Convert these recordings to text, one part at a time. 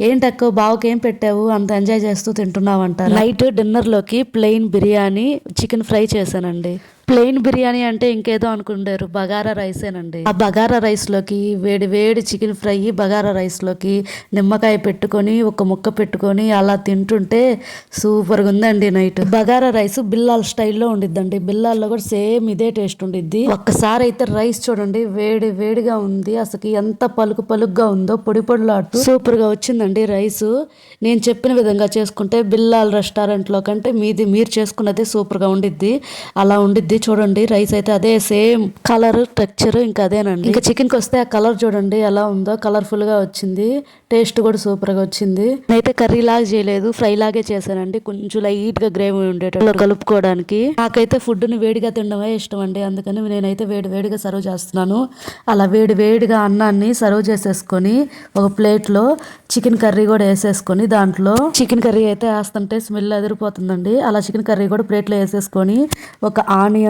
ఏంటక్కో బావకేం పెట్టావు? అంత ఎంజాయ్ చేస్తూ తింటున్నావు అంటారు నైట్ డిన్నర్లోకి ప్లెయిన్ బిర్యానీ చికెన్ ఫ్రై చేశానండి. ప్లెయిన్ బిర్యానీ అంటే ఇంకేదో అనుకుంటారు. బగారా రైసేనండి. ఆ బగారా రైస్లోకి వేడి వేడి చికెన్ ఫ్రై బగారా రైస్లోకి నిమ్మకాయ పెట్టుకొని ఒక ముక్క పెట్టుకొని అలా తింటుంటే సూపర్గా ఉందండి నైట్. బగారా రైస్ బిల్లాల స్టైల్లో ఉండిద్దండి. బిల్లాల్లో కూడా సేమ్ ఇదే టేస్ట్ ఉండిద్ది. ఒక్కసారి అయితే రైస్ చూడండి వేడి వేడిగా ఉంది. అసలు ఎంత పలుకు పలుకుగా ఉందో పొడి పొడిలాడుతూ సూపర్గా వచ్చిందండి రైస్. నేను చెప్పిన విధంగా చేసుకుంటే బిల్లాల రెస్టారెంట్లో కంటే మీది మీరు చేసుకున్నదే సూపర్గా ఉండిద్ది. అలా ఉండిద్ది చూడండి రైస్ అయితే అదే సేమ్ కలర్ టెక్చర్ ఇంకా అదేనండి. ఇంకా చికెన్కి వస్తే ఆ కలర్ చూడండి ఎలా ఉందో కలర్ఫుల్గా వచ్చింది. టేస్ట్ కూడా సూపర్గా వచ్చింది. నేనైతే కర్రీ లాగా చేయలేదు ఫ్రై లాగే చేశానండి. కొంచెం లైట్గా గ్రేవీ ఉండేటట్లు కలుపుకోవడానికి. నాకైతే ఫుడ్ని వేడిగా తినడమే ఇష్టం అండి అందుకని నేనైతే వేడి వేడిగా సర్వ్ చేస్తున్నాను. అలా వేడి వేడిగా అన్నాన్ని సర్వ్ చేసేసుకొని ఒక ప్లేట్లో చికెన్ కర్రీ కూడా వేసేసుకొని దాంట్లో చికెన్ కర్రీ అయితే వేస్తుంటే స్మెల్ అదిరిపోతుందండి. అలా చికెన్ కర్రీ కూడా ప్లేట్లో వేసేసుకొని ఒక ఆనియన్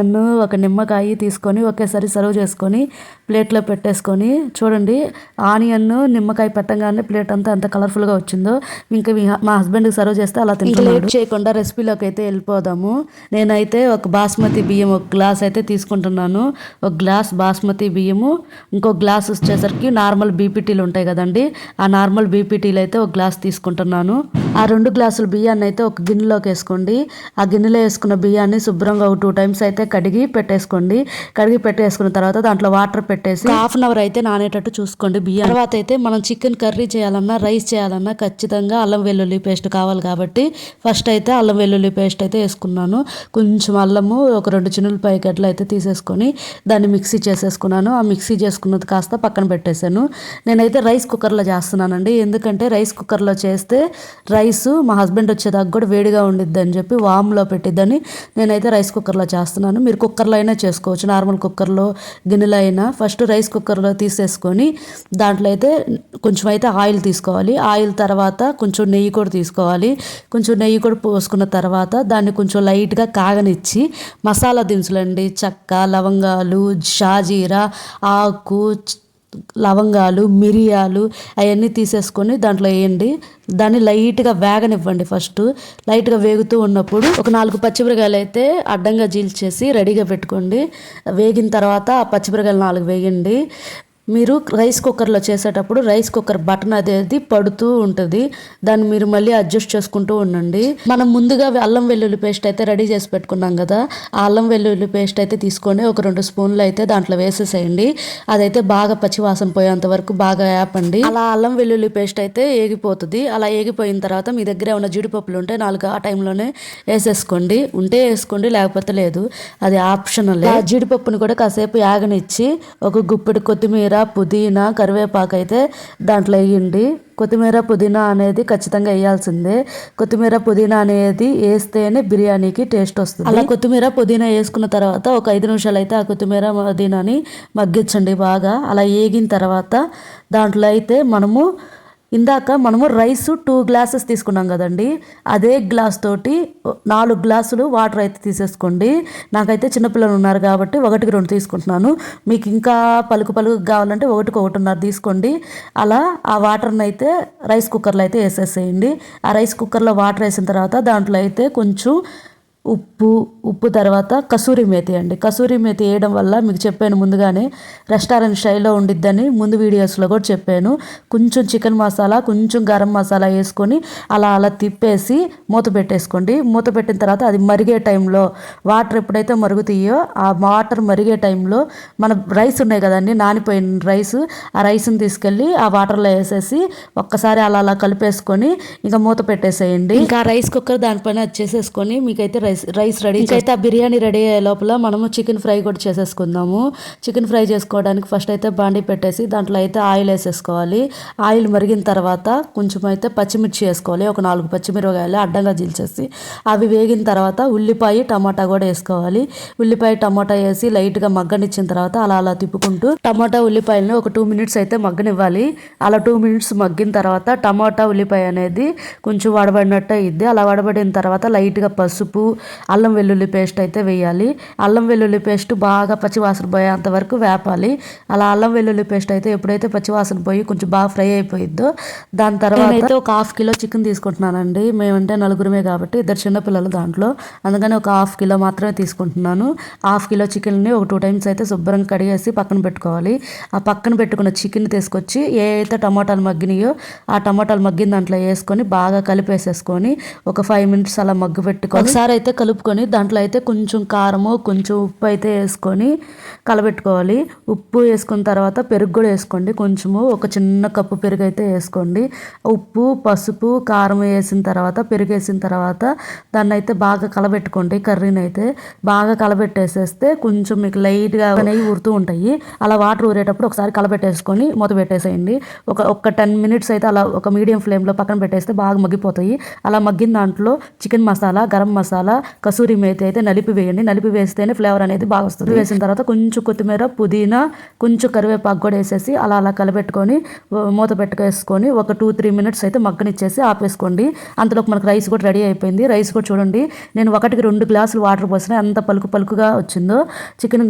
ఒక నిమ్మకాయ తీసుకొని ఒకేసారి సర్వ్ చేసుకొని ప్లేట్లో పెట్టేసుకొని చూడండి ఆనియన్ నిమ్మకాయ పెట్టగానే ప్లేట్ అంతా ఎంత కలర్ఫుల్గా వచ్చిందో. ఇంకా మీ- మా హస్బెండ్కి సర్వ్ చేస్తే అలా తింటే లేట్ చేయకుండా రెసిపీలోకి అయితే వెళ్ళిపోదాము. నేనైతే ఒక బాస్మతి బియ్యం ఒక గ్లాస్ అయితే తీసుకుంటున్నాను. ఒక గ్లాస్ బాస్మతి బియ్యము ఇంకో గ్లాస్ వచ్చేసరికి నార్మల్ బీపీటీలు ఉంటాయి కదండి ఆ నార్మల్ బీపీటీలు అయితే ఒక గ్లాస్ తీసుకుంటున్నాను. ఆ రెండు గ్లాసుల బియ్యాన్ని అయితే ఒక గిన్నెలోకి వేసుకోండి. ఆ గిన్నెలో వేసుకున్న బియ్యాన్ని శుభ్రంగా ఒక టూ టైమ్స్ అయితే కడిగి పెట్టేసుకోండి. కడిగి పెట్టేసుకున్న తర్వాత దాంట్లో వాటర్ పెట్టేసి హాఫ్ అన్ అవర్ అయితే నానేటట్టు చూసుకోండి బియ్యం. తర్వాత అయితే మనం చికెన్ కర్రీ చేయాలన్నా రైస్ చేయాలన్నా ఖచ్చితంగా అల్లం వెల్లుల్లి పేస్ట్ కావాలి కాబట్టి ఫస్ట్ అయితే అల్లం వెల్లుల్లి పేస్ట్ అయితే వేసుకున్నాను. కొంచెం అల్లము ఒక రెండు చిన్నులపాయ గడ్డలు అయితే తీసేసుకొని దాన్ని మిక్సీ చేసేసుకున్నాను. ఆ మిక్సీ చేసుకున్నది కాస్త పక్కన పెట్టేశాను. నేనైతే రైస్ కుక్కర్లో చేస్తున్నానండి. ఎందుకంటే రైస్ కుక్కర్లో చేస్తే రైస్ మా హస్బెండ్ వచ్చేదాకా కూడా వేడిగా ఉండిద్ది అని చెప్పి వామ్లో పెట్టిద్దని నేనైతే రైస్ కుక్కర్లో చేస్తున్నాను. మీరు కుక్కర్లో అయినా చేసుకోవచ్చు. నార్మల్ కుక్కర్లో గిన్నెలో అయినా ఫస్ట్ రైస్ కుక్కర్లో తీసేసుకొని దాంట్లో అయితే కొంచెం అయితే ఆయిల్ తీసుకోవాలి. ఆయిల్ తర్వాత కొంచెం నెయ్యి కూడా తీసుకోవాలి. కొంచెం నెయ్యి కూడా పోసుకున్న తర్వాత దాన్ని కొంచెం లైట్గా కాగనిచ్చి మసాలా దినుసులండి చెక్క లవంగాలు షాజీరా ఆకు లవంగాలు మిరియాలు అవన్నీ తీసేసుకొని దాంట్లో వేయండి. దాన్ని లైట్గా వేగనివ్వండి ఫస్ట్. లైట్గా వేగుతూ ఉన్నప్పుడు ఒక నాలుగు పచ్చిమిరకాయలు అయితే అడ్డంగా జీల్చేసి రెడీగా పెట్టుకోండి. వేగిన తర్వాత ఆ పచ్చిమిరకాయలు నాలుగు వేయండి. మీరు రైస్ కుక్కర్లో చేసేటప్పుడు రైస్ కుక్కర్ బటన్ అనేది పడుతూ ఉంటుంది. దాన్ని మీరు మళ్ళీ అడ్జస్ట్ చేసుకుంటూ ఉండండి. మనం ముందుగా అల్లం వెల్లుల్లి పేస్ట్ అయితే రెడీ చేసి పెట్టుకున్నాం కదా ఆ అల్లం వెల్లుల్లి పేస్ట్ అయితే తీసుకొని ఒక రెండు స్పూన్లు అయితే దాంట్లో వేసేసేయండి. అదైతే బాగా పచ్చివాసన పోయేంత వరకు బాగా వేపండి అలా అల్లం వెల్లుల్లి పేస్ట్ అయితే ఏగిపోతుంది. అలా ఏగిపోయిన తర్వాత మీ దగ్గర ఉన్న జీడిపప్పులు ఉంటే నాలుగు ఆ టైంలోనే వేసేసుకోండి. ఉంటే వేసుకోండి లేకపోతే లేదు. అది ఆప్షనల్. ఆ జీడిపప్పుని కూడా కాసేపు యాగనిచ్చి ఒక గుప్పెడు కొత్తిమీర పుదీనా కరివేపాకు అయితే దాంట్లో వేయండి. కొత్తిమీర పుదీనా అనేది ఖచ్చితంగా వేయాల్సిందే. కొత్తిమీర పుదీనా అనేది వేస్తేనే బిర్యానీకి టేస్ట్ వస్తుంది. అలా కొత్తిమీర పుదీనా వేసుకున్న తర్వాత ఒక ఐదు నిమిషాలు అయితే ఆ కొత్తిమీర పుదీనాని మగ్గించండి బాగా. అలా వేగిన తర్వాత దాంట్లో అయితే మనము ఇందాక మనము రైస్ టూ గ్లాసెస్ తీసుకున్నాం కదండి. అదే గ్లాస్ తోటి నాలుగు గ్లాసులు వాటర్ అయితే తీసేసుకోండి. నాకైతే చిన్నపిల్లలు ఉన్నారు కాబట్టి ఒకటికి రెండు తీసుకుంటున్నాను. మీకు ఇంకా పలుకు పలుకు కావాలంటే ఒకటికి ఒకటిన్నర తీసుకోండి. అలా ఆ వాటర్ని అయితే రైస్ కుక్కర్లో అయితే వేసేసేయండి. ఆ రైస్ కుక్కర్లో వాటర్ వేసిన తర్వాత దాంట్లో అయితే కొంచెం ఉప్పు ఉప్పు తర్వాత కసూరి మేతి అండి. కసూరి మేతి వేయడం వల్ల మీకు చెప్పాను ముందుగానే రెస్టారెంట్ స్టైల్లో ఉండిద్దని ముందు వీడియోస్లో కూడా చెప్పాను. కొంచెం చికెన్ మసాలా కొంచెం గరం మసాలా వేసుకొని అలా అలా తిప్పేసి మూత పెట్టేసుకోండి. మూత పెట్టిన తర్వాత అది మరిగే టైంలో వాటర్ ఎప్పుడైతే మరుగుతాయో ఆ వాటర్ మరిగే టైంలో మన రైస్ ఉన్నాయి కదండి నానిపోయిన రైస్ ఆ రైస్ని తీసుకెళ్ళి ఆ వాటర్లో వేసేసి ఒక్కసారి అలా అలా కలిపేసుకొని ఇంకా మూత పెట్టేసేయండి. ఇంకా రైస్ కుక్కర్ దానిపైన వచ్చేసేసుకొని మీకైతే రైస్ రైస్ రెడీ అయితే ఆ బిర్యానీ రెడీ అయ్యే లోపల మనము చికెన్ ఫ్రై కూడా చేసేసుకుందాము. చికెన్ ఫ్రై చేసుకోవడానికి ఫస్ట్ అయితే బాండి పెట్టేసి దాంట్లో అయితే ఆయిల్ వేసేసుకోవాలి. ఆయిల్ మరిగిన తర్వాత కొంచెం అయితే పచ్చిమిర్చి వేసుకోవాలి. ఒక నాలుగు పచ్చిమిరపకాయలు అడ్డంగా జీల్చేసి అవి వేగిన తర్వాత ఉల్లిపాయ టమాటా కూడా వేసుకోవాలి. ఉల్లిపాయ టమాటా వేసి లైట్గా మగ్గనిచ్చిన తర్వాత అలా అలా తిప్పుకుంటూ టమాటా ఉల్లిపాయలను ఒక టూ మినిట్స్ అయితే మగ్గనివ్వాలి. అలా టూ మినిట్స్ మగ్గిన తర్వాత టమాటా ఉల్లిపాయ అనేది కొంచెం వడబడినట్టు అయ్యిద్ది అలా వడబడిన తర్వాత లైట్గా పసుపు అల్లం వెల్లుల్లి పేస్ట్ అయితే వేయాలి. అల్లం వెల్లుల్లి పేస్ట్ బాగా పచ్చివాసన పోయేంత వరకు వేపాలి. అలా అల్లం వెల్లుల్లి పేస్ట్ అయితే ఎప్పుడైతే పచ్చివాసన పోయి కొంచెం బాగా ఫ్రై అయిపోయిద్దో దాని తర్వాత అయితే ఒక హాఫ్ కిలో చికెన్ తీసుకుంటున్నానండి. మేమంటే నలుగురమే కాబట్టి ఇద్దరు చిన్నపిల్లలు దాంట్లో. అందుకని ఒక హాఫ్ కిలో మాత్రమే తీసుకుంటున్నాను. హాఫ్ కిలో చికెన్ని ఒక టూ టైమ్స్ అయితే శుభ్రంగా కడిగేసి పక్కన పెట్టుకోవాలి. ఆ పక్కన పెట్టుకున్న చికెన్ తీసుకొచ్చి ఏ అయితే టమాటాలు మగ్గినాయో ఆ టమాటాలు మగ్గిన దాంట్లో వేసుకొని బాగా కలిపేసేసుకొని ఒక ఫైవ్ మినిట్స్ అలా మగ్గు పెట్టుకొని ఒకసారి అయితే కలుపుకొని దాంట్లో అయితే కొంచెం కారము కొంచెం ఉప్పు అయితే వేసుకొని కలబెట్టుకోవాలి. ఉప్పు వేసుకున్న తర్వాత పెరుగు కూడా వేసుకోండి. కొంచెము ఒక చిన్న కప్పు పెరుగు అయితే వేసుకోండి. ఉప్పు పసుపు కారం వేసిన తర్వాత పెరుగు వేసిన తర్వాత దాన్ని అయితే బాగా కలబెట్టుకోండి. కర్రీని అయితే బాగా కలబెట్టేసేస్తే కొంచెం మీకు లైట్గా నెయ్యి ఊరుతూ ఉంటాయి. అలా వాటర్ ఊరేటప్పుడు ఒకసారి కలబెట్టేసుకొని మూత పెట్టేసేయండి. ఒక ఒక టెన్ మినిట్స్ అయితే అలా ఒక మీడియం ఫ్లేమ్లో పక్కన పెట్టేస్తే బాగా మగ్గిపోతాయి. అలా మగ్గిన దాంట్లో చికెన్ మసాలా గరం మసాలా కసూరి మేతి అయితే నలిపి వేయండి. నలిపి వేస్తేనే ఫ్లేవర్ అనేది బాగా వస్తుంది. వేసిన తర్వాత కొంచెం కొత్తిమీర పుదీనా కొంచెం కరివేపాకు కూడా వేసేసి అలా అలా కలబెట్టుకొని మూత పెట్టుకేసుకొని ఒక టూ త్రీ మినిట్స్ అయితే మగ్గనిచ్చేసి ఆపేసుకోండి. అంతలోకి మనకు రైస్ కూడా రెడీ అయిపోయింది. రైస్ కూడా చూడండి. నేను ఒకటికి రెండు గ్లాసులు వాటర్ పోసిన ఎంత పలుకు పలుకుగా వచ్చిందో. చికెన్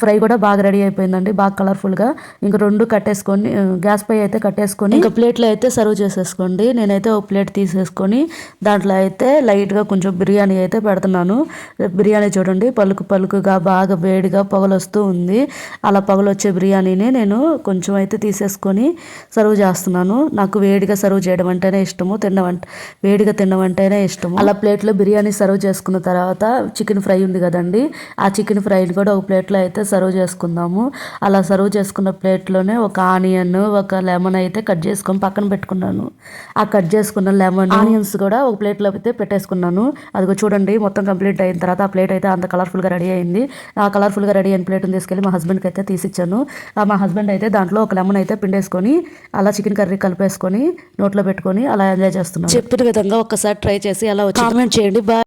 ఫ్రై కూడా బాగా రెడీ అయిపోయిందండి. బాగా కలర్ఫుల్గా. ఇంకా రెండు కట్టేసుకొని గ్యాస్ పై అయితే కట్టేసుకొని ఇంకా ప్లేట్లో అయితే సర్వ్ చేసేసుకోండి. నేనైతే ఒక ప్లేట్ తీసేసుకొని దాంట్లో అయితే లైట్గా కొంచెం బిర్యానీ అయితే పెడుతున్నాను. బిర్యానీ చూడండి పలుకు పలుకుగా బాగా వేడిగా పొగలు వస్తూ ఉంది. అలా పొగలు వచ్చే బిర్యానీని నేను కొంచెం అయితే తీసేసుకొని సర్వ్ చేస్తున్నాను. నాకు వేడిగా సర్వ్ చేయడం అంటేనే ఇష్టము తినడం అంటే వేడిగా తినడం అంటేనే ఇష్టము. అలా ప్లేట్లో బిర్యానీ సర్వ్ చేసుకున్న తర్వాత చికెన్ ఫ్రై ఉంది కదండి ఆ చికెన్ ఫ్రైని కూడా ఒక ప్లేట్లో అయితే సర్వ్ చేసుకుందాము. అలా సర్వ్ చేసుకున్న ప్లేట్లోనే ఒక ఆనియన్ ఒక లెమన్ అయితే కట్ చేసుకొని పక్కన పెట్టుకున్నాను. ఆ కట్ చేసుకున్న లెమన్ ఆనియన్స్ కూడా ఒక ప్లేట్లో అయితే పెట్టేసుకున్నాను. అదిగో చూడండి మొత్తం కంప్లీట్ అయిన తర్వాత ఆ ప్లేట్ అయితే అంత కలర్ఫుల్గా రెడీ అయింది. ఆ కలర్ఫుల్గా రెడీ అయిన ప్లేట్ని తీసుకెళ్ళి మా హస్బెండ్కి అయితే తీసిచ్చాను. ఆ మా హస్బెండ్ అయితే దాంట్లో ఒక లెమన్ అయితే పిండేసుకొని అలా చికెన్ కర్రీ కలిపేసుకొని నోట్లో పెట్టుకొని అలా ఎంజాయ్ చేస్తున్నాను చెప్పిన విధంగా ఒక్కసారి ట్రై చేసి అలా కామెంట్ చేయండి. బాయ్